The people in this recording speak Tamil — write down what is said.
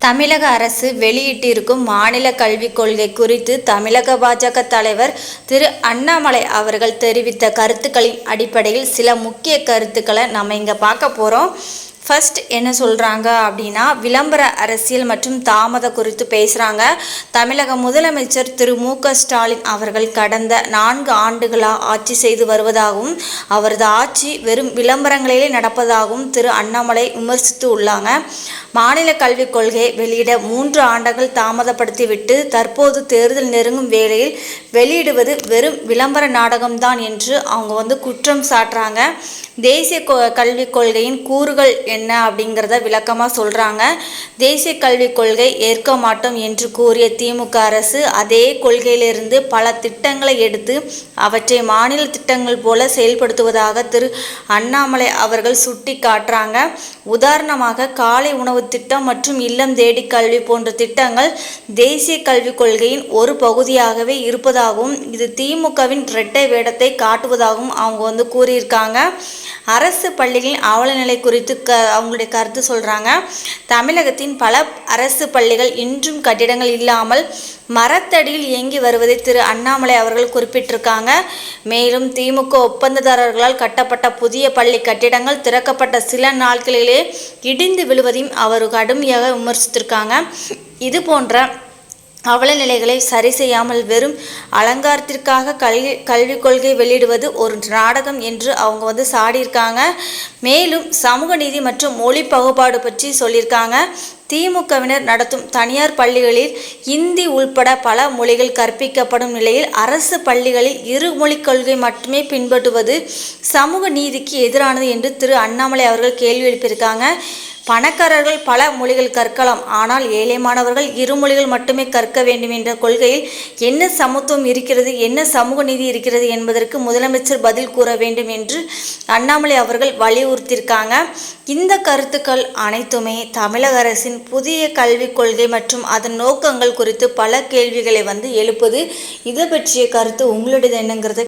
தமிழக அரசு வெளியிட்டிருக்கும் மாநில கல்விக் கொள்கை குறித்து தமிழக பாஜக தலைவர் திரு அண்ணாமலை அவர்கள் தெரிவித்த கருத்துக்களின் அடிப்படையில் சில முக்கிய கருத்துக்களை நம்ம இங்கே பார்க்க போகிறோம் ஃபர்ஸ்ட் என்ன சொல்கிறாங்க அப்படின்னா விளம்பர அரசியல் மற்றும் தாமத குறித்து பேசுகிறாங்க தமிழக முதலமைச்சர் திரு மு க ஸ்டாலின் அவர்கள் கடந்த நான்கு ஆண்டுகளாக ஆட்சி செய்து வருவதாகவும் அவரது ஆட்சி வெறும் விளம்பரங்களிலே நடப்பதாகவும் திரு அண்ணாமலை விமர்சித்து உள்ளாங்க. மாநில கல்விக் கொள்கையை வெளியிட மூன்று ஆண்டுகள் தாமதப்படுத்திவிட்டு தற்போது தேர்தல் நெருங்கும் வேளையில் வெளியிடுவது வெறும் விளம்பர நாடகம்தான் என்று அவங்க வந்து குற்றம் சாட்டுறாங்க. தேசிய கொ கல்விக் கொள்கையின் கூறுகள் என்ன அப்படிங்கிறத விளக்கமாக சொல்கிறாங்க தேசிய கல்விக் கொள்கை ஏற்க மாட்டோம் என்று கூறிய திமுக அரசு அதே கொள்கையிலிருந்து பல திட்டங்களை எடுத்து அவற்றை மாநில திட்டங்கள் போல செயல்படுத்துவதாக திரு அண்ணாமலை அவர்கள் சுட்டி காட்டுறாங்க உதாரணமாக காலை உணவு திட்டம் மற்றும் இல்லம் தேடி கல்வி போன்ற திட்டங்கள் தேசிய கல்விக் கொள்கையின் ஒரு பகுதியாகவே இருப்பதாகவும் இது திமுகவின் இரட்டை வேடத்தை காட்டுவதாகவும் அவங்க வந்து கூறியிருக்காங்க. அரசு பள்ளிகளின் அவலநிலை குறித்து க அவங்களுடைய கருத்து சொல்கிறாங்க தமிழகத்தின் பல அரசு பள்ளிகள் இன்றும் கட்டிடங்கள் இல்லாமல் மரத்தடியில் இயங்கி வருவதை திரு அண்ணாமலை அவர்கள் குறிப்பிட்டிருக்காங்க. மேலும் திமுக ஒப்பந்ததாரர்களால் கட்டப்பட்ட புதிய பள்ளி கட்டிடங்கள் திறக்கப்பட்ட சில நாட்களிலே இடிந்து விழுவதையும் அவர் கடுமையாக விமர்சித்திருக்காங்க. இது போன்ற அவல நிலைகளை சரி செய்யாமல் வெறும் அலங்காரத்திற்காக கல்வி கல்விக் கொள்கை வெளியிடுவது ஒரு நாடகம் என்று அவங்க வந்து சாடியிருக்காங்க. மேலும் சமூக நீதி மற்றும் மொழி பகுபாடு பற்றி சொல்லியிருக்காங்க. திமுகவினர் நடத்தும் தனியார் பள்ளிகளில் இந்தி உள்பட பல மொழிகள் கற்பிக்கப்படும் நிலையில் அரசு பள்ளிகளில் இரு மொழிக் கொள்கை மட்டுமே பின்பற்றுவது சமூக நீதிக்கு எதிரானது என்று திரு அண்ணாமலை அவர்கள் கேள்வி எழுப்பியிருக்காங்க. பணக்காரர்கள் பல மொழிகள் கற்கலாம். ஆனால் ஏழை மாணவர்கள் இரு மொழிகள் மட்டுமே கற்க வேண்டும் என்ற கொள்கையில் என்ன சமத்துவம் இருக்கிறது என்ன சமூக நீதி இருக்கிறது என்பதற்கு முதலமைச்சர் பதில் கூற வேண்டும் என்று அண்ணாமலை அவர்கள் வலியுறுத்தியிருக்காங்க. இந்த கருத்துக்கள் அனைத்துமே தமிழக அரசின் புதிய கல்விக் கொள்கை மற்றும் அதன் நோக்கங்கள் குறித்து பல கேள்விகளை வந்து எழுப்புது. இதை பற்றிய கருத்து உங்களுடையது என்னங்கிறது